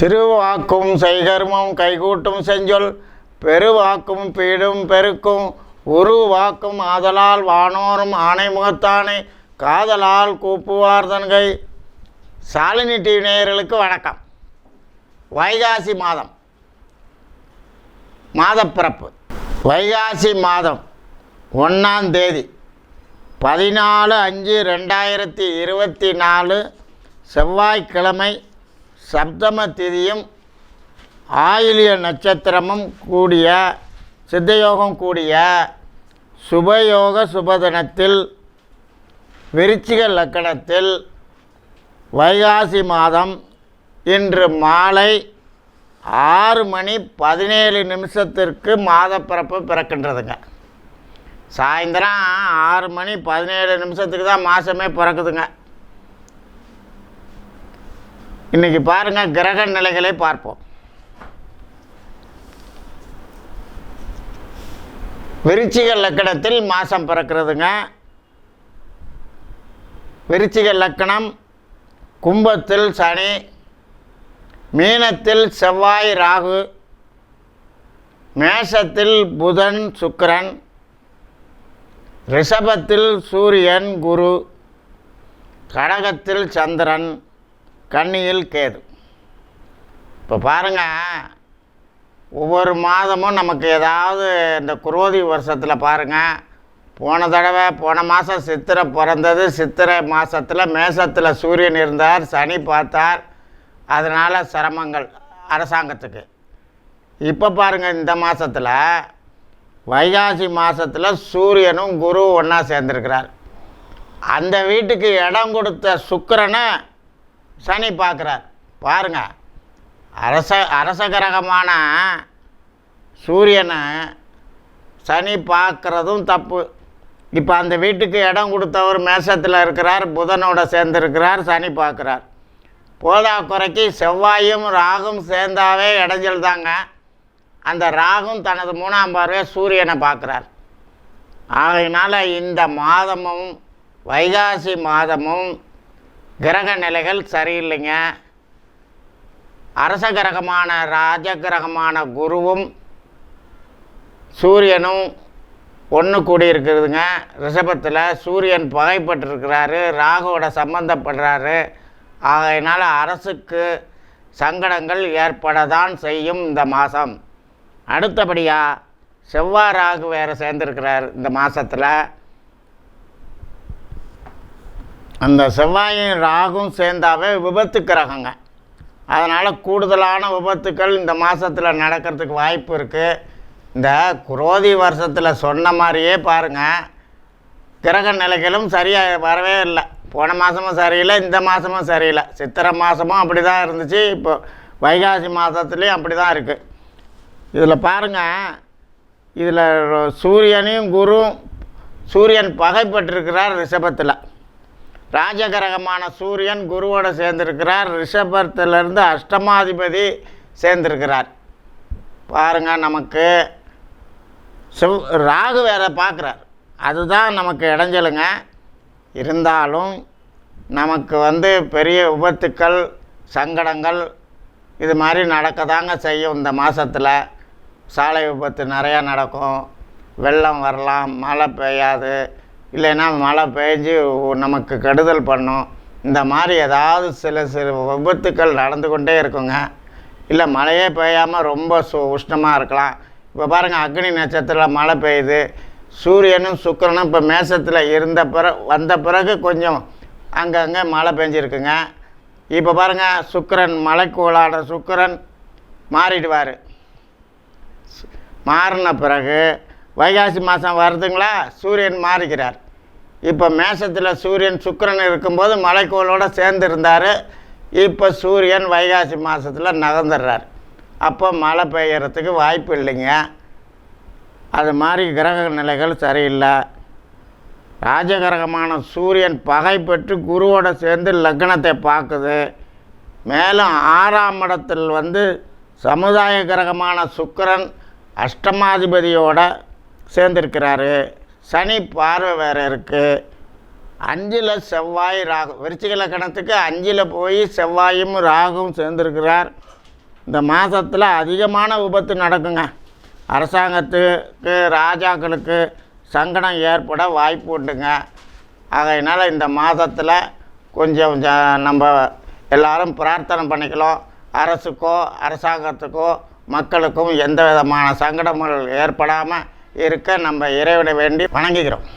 திருவாக்கும் செய்கர்மம் கைகூட்டும் செஞ்சொல் பெருவாக்கும் பீடும் பெருக்கும். உருவாக்கும் ஆதலால் வானோரும் ஆணை முகத்தானை காதலால் கூப்புவார் தன்கை. சாலினி டிவி நேயர்களுக்கு வணக்கம். வைகாசி மாதம். மாதப்பிறப்பு. வைகாசி மாதம் ஒன்றாம் தேதி பதினாலு அஞ்சு ரெண்டாயிரத்தி இருபத்தி நாலு செவ்வாய்க்கிழமை சப்தம திதியும் ஆயிலிய நட்சத்திரமும் கூடிய சித்தயோகம் கூடிய சுபயோக சுபதினத்தில் விருச்சிக லக்கணத்தில் வைகாசி மாதம் இன்று மாலை ஆறு மணி பதினேழு நிமிஷத்திற்கு மாதப்பிறப்பு பிறக்கின்றதுங்க. சாயந்தரம் ஆறு மணி பதினேழு நிமிஷத்துக்கு தான் மாதமே பிறக்குதுங்க. இன்னைக்கு பாருங்க கிரக நிலைகளை பார்ப்போம். விருச்சிக லக்கணத்தில் மாதம் பிறக்கிறதுங்க. விருச்சிக லக்கணம் கும்பத்தில் சனி மீனத்தில் செவ்வாய் ராகு மேஷத்தில் புதன் சுக்கரன் ரிஷபத்தில் சூரியன் குரு கடகத்தில் சந்திரன் கன்னியில் கேது. இப்போ பாருங்கள் ஒவ்வொரு மாதமும் நமக்கு ஏதாவது இந்த குரோதி வருஷத்தில் பாருங்கள் போன தடவை போன மாதம் சித்திரை பிறந்தது சித்திரை மாதத்தில் மேசத்தில் சூரியன் இருந்தார் சனி பார்த்தார் அதனால் சிரமங்கள் அரசாங்கத்துக்கு. இப்போ பாருங்கள் இந்த மாதத்தில் வைகாசி மாதத்தில் சூரியனும் குரு ஒன்றா சேர்ந்துருக்கிறார். அந்த வீட்டுக்கு இடம் கொடுத்த சுக்கரனை சனி பார்க்குறார். பாருங்க. அரச அரச கிரகமான சூரியனை சனி பார்க்குறதும் தப்பு. இப்போ அந்த வீட்டுக்கு இடம் கொடுத்தவர் மேஷத்தில் இருக்கிறார் புதனோட சேர்ந்துருக்கிறார் சனி பார்க்குறார். போதா குறைக்கு செவ்வாயும் ராகும் சேர்ந்தாவே இடைஞ்சல் தாங்க. அந்த ராகும் தனது மூணாம் பார்வை சூரியனை பார்க்குறார். ஆகையினால் இந்த மாதமும் வைகாசி மாதமும் கிரக நிலைகள் சரியில்லைங்க. அரச கிரகமான ராஜ கிரகமான குருவும் சூரியனும் ஒன்று கூடி இருக்கிறதுங்க ரிஷபத்தில் சூரியன் பகைப்பட்டிருக்கிறாரு ராகுவோட சம்பந்தப்படுறாரு. ஆகையினால் அரசுக்கு சங்கடங்கள் ஏற்பட தான் செய்யும் இந்த மாதம் அடுத்தபடியாக செவ்வாய் ராகு வேறு சேர்ந்துருக்கிறார் இந்த மாதத்தில் அந்த செவ்வாயும் ராகும் சேர்ந்தாவே விபத்து கிரகங்க. அதனால் கூடுதலான விபத்துக்கள் இந்த மாதத்தில் நடக்கிறதுக்கு வாய்ப்பு இருக்குது இந்த குரோதி வருஷத்தில் சொன்ன மாதிரியே பாருங்கள் கிரக நிலைகளும் சரியாக வரவே இல்லை. போன மாதமும் சரியில்லை இந்த மாதமும் சரியில்லை. சித்திரை மாதமும் அப்படி தான் இருந்துச்சு. இப்போ வைகாசி மாதத்துலேயும் அப்படி தான் இருக்குது இதில் பாருங்கள் இதில் சூரியனையும் குரும் சூரியன் பகைப்பட்டிருக்கிறார் ரிஷபத்தில். ராஜகிரகமான சூரியன் குருவோட சேர்ந்திருக்கிறார். ரிஷபத்திலிருந்து அஷ்டமாதிபதி சேர்ந்திருக்கிறார். பாருங்க நமக்கு சிவ் ராகு வேற பார்க்குறார். அதுதான் நமக்கு இடைஞ்சலுங்க. இருந்தாலும் நமக்கு வந்து பெரிய விபத்துக்கள் சங்கடங்கள் இது மாதிரி நடக்க தாங்க செய்யும். இந்த மாதத்தில் சாலை விபத்து நிறையா நடக்கும். வெள்ளம் வரலாம் மழை பெய்யாது. இல்லைன்னா மழை பெஞ்சு நமக்கு கெடுதல் பண்ணும். இந்த மாதிரி ஏதாவது சில சில விபத்துக்கள் நடந்து கொண்டே இருக்குங்க. இல்லை மழையே பெய்யாமல் ரொம்ப சு உஷ்ணமாக இருக்கலாம். இப்போ பாருங்கள் அக்னி நட்சத்திரம் மழை பெய்யுது. சூரியனும் சுக்கிரனும் இப்போ மேசத்தில் இருந்த பிற வந்த பிறகு கொஞ்சம் அங்கங்கே மழை பெஞ்சிருக்குங்க. இப்போ பாருங்கள் சுக்கிரன் மலைக்கோளான சுக்கிரன் மாறிடுவார். மாறின பிறகு வைகாசி மாதம் வருதுங்களா? சூரியன் மாறுகிறார். இப்போ மேசத்தில் சூரியன் சுக்கரன் இருக்கும்போது மலைக்கோளோடு சேர்ந்து இருந்தார் இப்போ சூரியன் வைகாசி மாதத்தில் நகர்ந்துடுறார். அப்போ மழை பெய்யறதுக்கு வாய்ப்பு இல்லைங்க. அது மாதிரி கிரக நிலைகள் சரியில்லை. ராஜகிரகமான சூரியன் பகை பெற்று குருவோட சேர்ந்து லக்னத்தை பார்க்குது. மேலும் ஆறாம் இடத்தில் வந்து சமுதாய கிரகமான சுக்கரன் அஷ்டமாதிபதியோட சேர்ந்திருக்கிறாரு. சனி பார்வை வேறு இருக்குது அஞ்சில் செவ்வாய் ராகு விருச்சிக லக்கணத்துக்கு அஞ்சில் போய் செவ்வாயும் ராகும் சேர்ந்திருக்கிறார். இந்த மாதத்தில் அதிகமான விபத்து நடக்குங்க. அரசாங்கத்துக்கு ராஜாக்களுக்கு சங்கடம் ஏற்பட வாய்ப்பு உண்டுங்க. ஆகையினால் இந்த மாதத்தில் கொஞ்சம் நம்ம எல்லாரும் பிரார்த்தனை பண்ணிக்கலாம். அரசுக்கோ அரசாங்கத்துக்கோ மக்களுக்கும் எந்த விதமான சங்கடங்கள் ஏற்படாமல் இருக்க நம்ம இறைவனை வேண்டி வணங்குகிறோம்.